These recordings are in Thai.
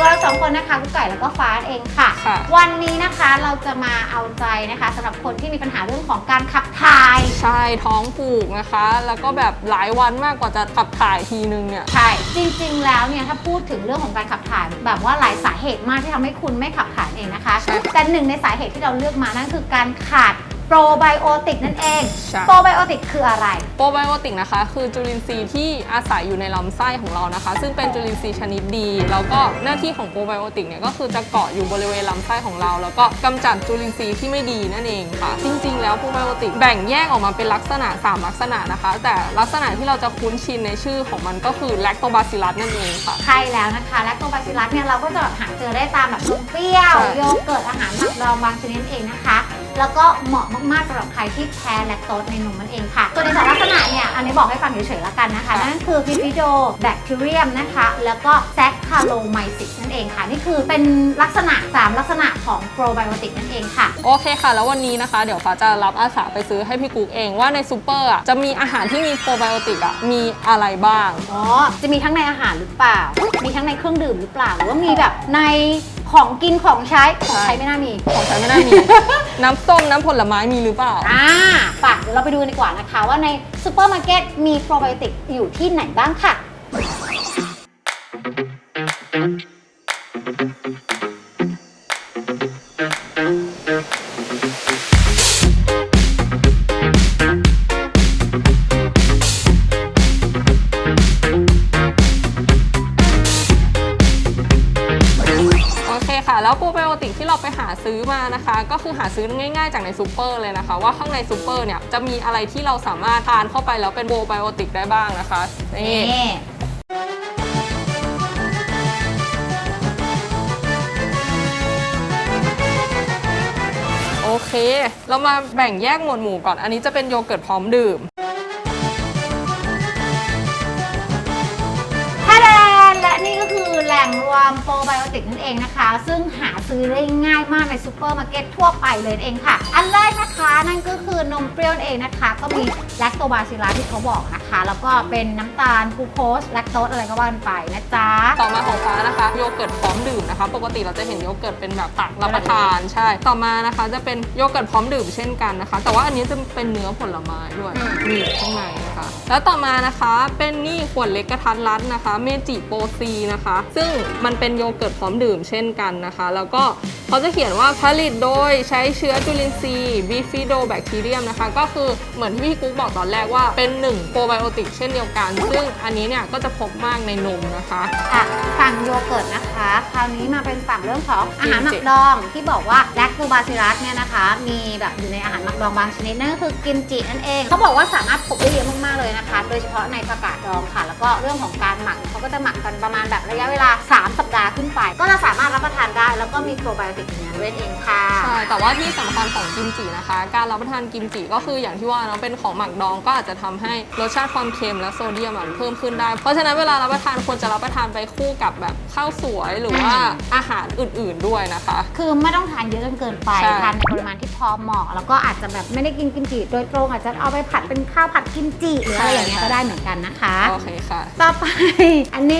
กับเราสองคนนะคะกุ๊กไก่แล้วก็ฟ้าเองค่ะ ค่ะวันนี้นะคะเราจะมาเอาใจนะคะสำหรับคนที่มีปัญหาเรื่องของการขับถ่าย ใช่ท้องผูกนะคะ แล้วก็แบบหลายวันมากกว่าจะขับถ่ายทีนึงเนี่ย ใช่ จริงๆ แล้วเนี่ยถ้าพูดถึงเรื่องของการขับถ่ายแบบว่าหลายสาเหตุมากที่ทำให้คุณไม่ขับถ่ายเองนะคะ ใช่ แต่หนึ่งในสาเหตุที่เราเลือกมานั่นคือการขาด โปรไบโอติกนั่นเอง ใช่ โปรไบโอติกคืออะไร โปรไบโอติกนะคะ คือจุลินทรีย์ที่อาศัยอยู่ในลำไส้ของเรานะคะ ซึ่งเป็นจุลินทรีย์ชนิดดี แล้วก็หน้าที่ของโปรไบโอติกเนี่ยก็คือจะเกาะอยู่บริเวณลำไส้ของเรา แล้วก็กำจัดจุลินทรีย์ที่ไม่ดีนั่นเองค่ะ จริงๆ แล้วโปรไบโอติกแบ่งแยกออกมาเป็นลักษณะ 3 ลักษณะนะคะ แต่ลักษณะที่เราจะคุ้นชินในชื่อของมันก็คือแลคโตบาซิลัสนั่นเองค่ะ ใช่แล้วนะคะ และโตบาซิลัสเนี่ยเราก็จะหาเจอได้ตามแบบนมเปรี้ยว ใช่ โยเกิร์ตอาหารหมักดองบางชนิดเองนะคะ แล้วก็เหมาะมากๆสำหรับใครที่แพ้แลคโตสในนมนั่นเองค่ะตัวในสองลักษณะเนี่ยอันนี้บอกให้ฟังเฉยๆแล้วกันนะคะนั่นคือพิฟิโดแบคทีเรียมนะคะ แล้วก็แซคคาโลไมซิสนั่นเองค่ะ นี่คือเป็นลักษณะ 3 ลักษณะของโปรไบโอติกนั่นเองค่ะ โอเคค่ะ แล้ววันนี้นะคะ เดี๋ยวฟ้าจะรับอาสาไปซื้อให้พี่กุ๊กเองว่าในซูเปอร์อะจะมีอาหารที่มีโปรไบโอติกอะมีอะไรบ้าง อ๋อ จะมีทั้งในอาหารหรือเปล่า มีทั้งในเครื่องดื่มหรือเปล่า หรือว่ามีแบบใน ของกินของใช้ของใช้ไม่น่ามี ของใช้ไม่น่ามี น้ำส้มน้ำผลไม้มีหรือเปล่า อ่าปะเดี๋ยวเราไปดูกันดีกว่านะคะ ว่าในซูเปอร์มาร์เก็ตมีโปรไบโอติกอยู่ที่ไหนบ้างค่ะ เราไปหาซื้อมานะคะ ก็คือหาซื้อง่ายๆจากในซูเปอร์เลยนะคะ ว่าข้างในซูเปอร์เนี่ยจะมีอะไรที่เราสามารถทานเข้าไปแล้วเป็นโปรไบโอติกได้บ้างนะคะนี่นี่โอเค เรามาแบ่งแยกหมวดหมู่ก่อน อันนี้จะเป็นโยเกิร์ตพร้อมดื่มท่าแดนและนี่ก็คือแหล่งรมโปรไบโอติกนั่นเองนะคะ ซึ่งหาซื้อได้ง่ายมากในซูเปอร์มาร์เก็ตทั่วไปเลยนั่นเองค่ะ อันแรกนะคะนั่นก็คือนมเปรี้ยวนั่นเองนะคะ ก็มีแลคโตบาซิลลัสที่เขาบอกนะคะ แล้วก็เป็นน้ำตาลกลูโคสแลคโตสอะไรก็ว่ากันไปนะจ๊ะ ต่อมาของฟ้านะคะโยเกิร์ตพร้อมดื่มนะคะ ปกติเราจะเห็นโยเกิร์ตเป็นแบบตักรับประทานใช่ ต่อมานะคะจะเป็นโยเกิร์ตพร้อมดื่มเช่นกันนะคะ แต่ว่าอันนี้จะเป็นเนื้อผลไม้ด้วยอืมมีอยู่ข้างในนะคะ แล้วต่อมานะคะเป็นนี่ขวดเล็กกระทัดรัดนะคะเมจิโปซีนะคะ ซึ่งมันเป็นโยเกิร์ตพร้อมดื่มเช่นกันนะคะ แล้วก็เขาจะเขียนว่าผลิตโดยใช้เชื้อจุลินทรีย์บิฟิโดแบคทีเรียมนะคะ ก็คือเหมือนที่พี่กุ๊กบอกตอนแรกว่าเป็นหนึ่งโปรไบโอติกเช่นเดียวกัน ซึ่งอันนี้เนี่ยก็จะพบมากในนมนะคะอะฝั่งโยเกิร์ตนะคะ คราวนี้มาเป็นฝั่งเรื่องของอาหารหมักิกมจิดองที่บอกว่าแลคโตบาซิลัสเนี่ยนะคะ มีแบบอยู่ในอาหารหมักดองบางชนิดนั่นก็คือกิมจินั่นเองเขาบอกว่าสามารถพบได้เยอะมากๆเลยนะคะ โดยเฉพาะในผักกาดดองค่ะ แล้วก็เรื่องของการหมักเขาก็จะหมักกันประมาณแบบระยะเวลา3 สัปดาห์ขึ้นไป ก็จะสามารถรับประทานได้ แล้วก็มีโปรไบโอติกในนั้นด้วยเองค่ะ ใช่แต่ว่าที่สำคัญของกิมจินะคะ การรับประทานกิมจิก็คืออย่างที่ว่าเนาะเป็นของหมักดองก็อาจจะทำให้รสชาติความเค็มและโซเดียมอะเพิ่มขึ้นได้ เพราะฉะนั้นเวลารับประทานควรจะรับประทานไปคู่กับแบบข้าวสวยหรือว่าอาหารอื่นๆด้วยนะคะ คือไม่ต้องทานเยอะจนเกินไป ใช่ ทานในปริมาณที่พอเหมาะ แล้วก็อาจจะแบบไม่ได้กินกิมจิโดยตรงอาจจะเอาไปผัดเป็นข้าวผัดกิมจิหรืออะไรอย่างเงี้ยก็ได้เหมือนกันนะคะ โอเคค่ะ ต่อไป อันนี้เนี่ยสำ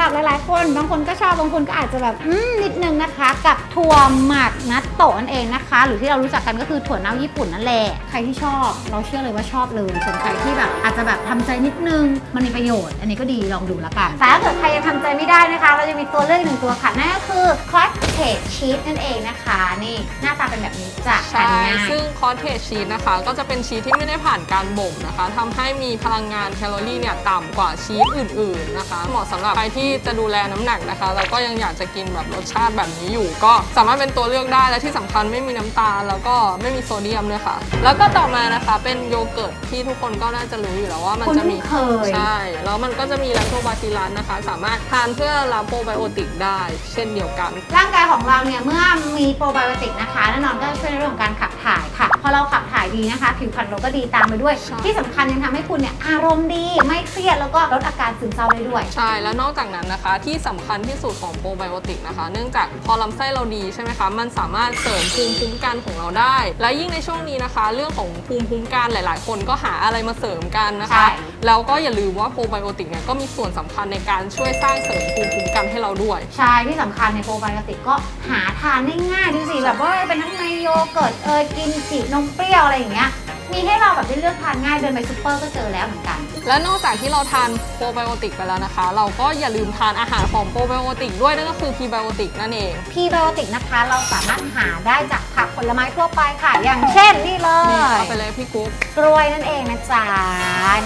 หรับหลายๆ คน บางคนก็ชอบบางคนก็อาจจะแบบอืมนิดนึงนะคะ กับถั่วหมักนัตโตะนั่นเองนะคะ หรือที่เรารู้จักกันก็คือถั่วเน่าญี่ปุ่นนั่นแหละใครที่ชอบ เราเชื่อเลยว่าชอบเลยส่วนใครที่แบบอาจจะแบบทำใจนิดนึงมันมีประโยชน์ อันนี้ก็ดีลองดูแล้วกันแต่ถ้าเกิดใครยังทำใจไม่ได้นะคะ เราจะมีตัวเลือกอีกหนึ่งตัวค่ะนั่นก็คือคอสเทจชีสนั่นเองนะคะ นี่หน้าตาเป็นแบบนี้จะทาใช่ นง่าย ซึ่งคอสเทจชีสนะคะ ก็จะเป็นชีสที่ไม่ได้ผ่านการบ่มนะคะทำให้มีพลังงานแคลอรี่เนี่ยต่ำกว่าชีสอื่นๆนะคะ เหมาะสำหรับใครที่จะดูแลน้ำหนักนะคะ แล้วก็ยังอยากจะกินแบบรสชาติแบบนี้อยู่ ก็สามารถเป็นตัวเลือกได้และที่สำคัญไม่มีน้ำตาล แล้วก็ไม่มีโซเดียมด้วยค่ะ แล้วก็ต่อมานะคะเป็นโยเกิร์ตที่ทุกคนก็น่าจะรู้อยู่แล้วว่ามันคุณจะมีเพิ่งเคยใช่แล้วมันก็จะมีแลคโตบาซิลลัสนะคะ สามารถทานเพื่อรับโปรไบโอติกได้ เช่นเดียวกัน ร่างกายของเราเนี่ยเมื่อมีโปรไบโอติกนะคะแน่นอนก็จะช่วยในเรื่องของการขับถ่ายค่ะ พอเราขับถ่ายดีนะคะ ผิวพรรณเราก็ดีตามไปด้วย ใช่ ที่สำคัญยังทำให้คุณเนี่ยอารมณ์ดีไม่เครียดแล้วก็ลดอาการซึมเศร้าได้ด้วย ใช่ แล้วนอกจากนั้นนะคะ ที่สำคัญที่สุดของโปรไบโอติกนะคะ เนื่องจากพอลำไส้เราดีใช่ไหมคะ มันสามารถเสริมภูมิคุ้มกันของเราได้ และยิ่งในช่วงนี้นะคะ เรื่องของภูมิคุ้มกันหลาย ๆ คนก็หาอะไรมาเสริมกันนะคะใช่แล้วก็อย่าลืมว่าโปรไบโอติกเนี่ยก็มีส่วนสำคัญในการช่วยสร้างเสริมภูมิคุ้มกันให้เราด้วย ใช่ที่สำคัญในโปรไบโอติกก็หาทานได้ง่ายดูสิแบบว่าเป็นทั้งในโยเกิร์ตเอยกินจินมเปรี้ยวอะไรอย่างเงี้ย มีให้เราแบบได้เลือกทานง่ายเดินไปซูเปอร์ก็เจอแล้วเหมือนกัน และนอกจากที่เราทานโปรไบโอติกไปแล้วนะคะ เราก็อย่าลืมทานอาหารของโปรไบโอติกด้วยนั่นก็คือพรีไบโอติกนั่นเอง พรีไบโอติกนะคะเราสามารถหาได้จากผักผลไม้ทั่วไปค่ะ อย่างเช่นนี่เลนี่ยเอาไปเลยพี่กุ๊ก กล้วยนั่นเองนะจ๊ะ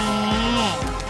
นี่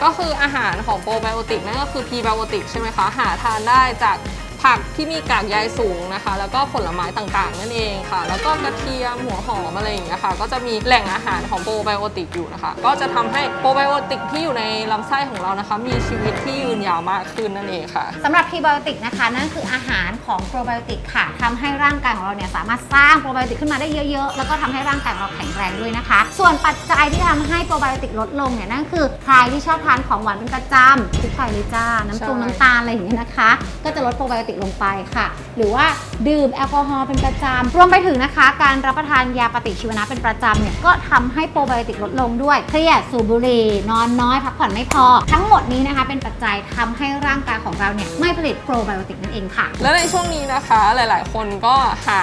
ก็คืออาหารของโปรไบโอติกนั่นก็คือพรีไบโอติกใช่ไหมคะ หาทานได้จาก ผักที่มีกากใยสูงนะคะ แล้วก็ผลไม้ต่างๆ นั่นเองค่ะ แล้วก็กระเทียมหัวหอมอะไรอย่างเงี้ยค่ะ ก็จะมีแหล่งอาหารของโปรไบโอติกอยู่นะคะ ก็จะทำให้โปรไบโอติกที่อยู่ในลำไส้ของเรานะคะ มีชีวิตที่ยืนยาวมากขึ้นนั่นเองค่ะสำหรับพรีไบโอติกนะคะนั่นคืออาหารของโปรไบโอติกค่ะทำให้ร่างกายของเราเนี่ยสามารถสร้างโปรไบโอติกขึ้นมาได้เยอะๆ แล้วก็ทำให้ร่างกายเราแข็งแรงด้วยนะคะ ส่วนปัจจัยที่ทำให้โปรไบโอติกลดลงเนี่ยนั่นคือใครที่ชอบทานของหวานเป็นประจำทุกไข่เลยจ้าน้ำตรงน้ำตาลอะไรอย่างเงี้ยนะคะ ก็จะลดโปรไบโอติกลงไปค่ะ หรือว่าดื่มแอลกอฮอล์เป็นประจำรวมไปถึงนะคะ การรับประทานยาปฏิชีวนะเป็นประจำเนี่ยก็ทำให้โปรไบโอติกลดลงด้วยเครียดสูบบุหรี่นอนน้อยพักผ่อนไม่พอ ทั้งหมดนี้นะคะเป็นปัจจัยทำให้ร่างกายของเราเนี่ยไม่ผลิตโปรไบโอติกนั่นเองค่ะ และในช่วงนี้นะคะหลาย ๆ คนก็หา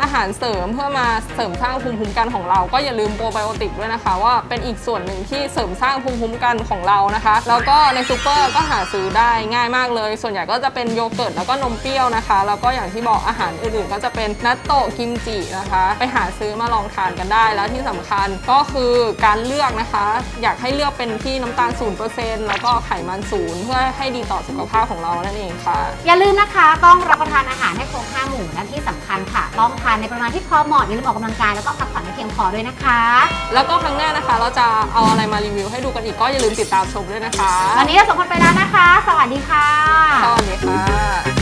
อาหารเสริมเพื่อมาเสริมสร้างภูมิคุ้มกันของเราก็อย่าลืมโปรไบโอติกด้วยนะคะ ว่าเป็นอีกส่วนหนึ่งที่เสริมสร้างภูมิคุ้มกันของเรานะคะ แล้วก็ในซูเปอร์ก็หาซื้อได้ง่ายมากเลย ส่วนใหญ่ก็จะเป็นโยเกิร์ตแล้วก็นมเปรี้ยวนะคะ แล้วก็อย่างที่บอกอาหารอื่นๆ ก็จะเป็นนัตโตะกิมจินะคะ ไปหาซื้อมาลองทานกันได้แล้วที่สำคัญก็คือการเลือกนะคะ อยากให้เลือกเป็นที่น้ำตาล 0%แล้วก็ไขมันศูนย์เพื่อให้ดีต่อสุขภาพของเรานั่นเองค่ะ อย่าลืมนะคะต้องรับประทานอาหารให้ครบห้าหมู่และที่สำคัญค่ะ ต้องทานในปริมาณที่พอเหมาะอย่าลืมออกกำลังกายแล้วก็พักผ่อนให้เพียงพอด้วยนะคะ แล้วก็ครั้งหน้านะคะ เราจะเอาอะไรมารีวิวให้ดูกันอีกก็อย่าลืมติดตามชมด้วยนะคะวันนี้เราสองคนไปแล้วนะคะ สวัสดีค่ะ สวัส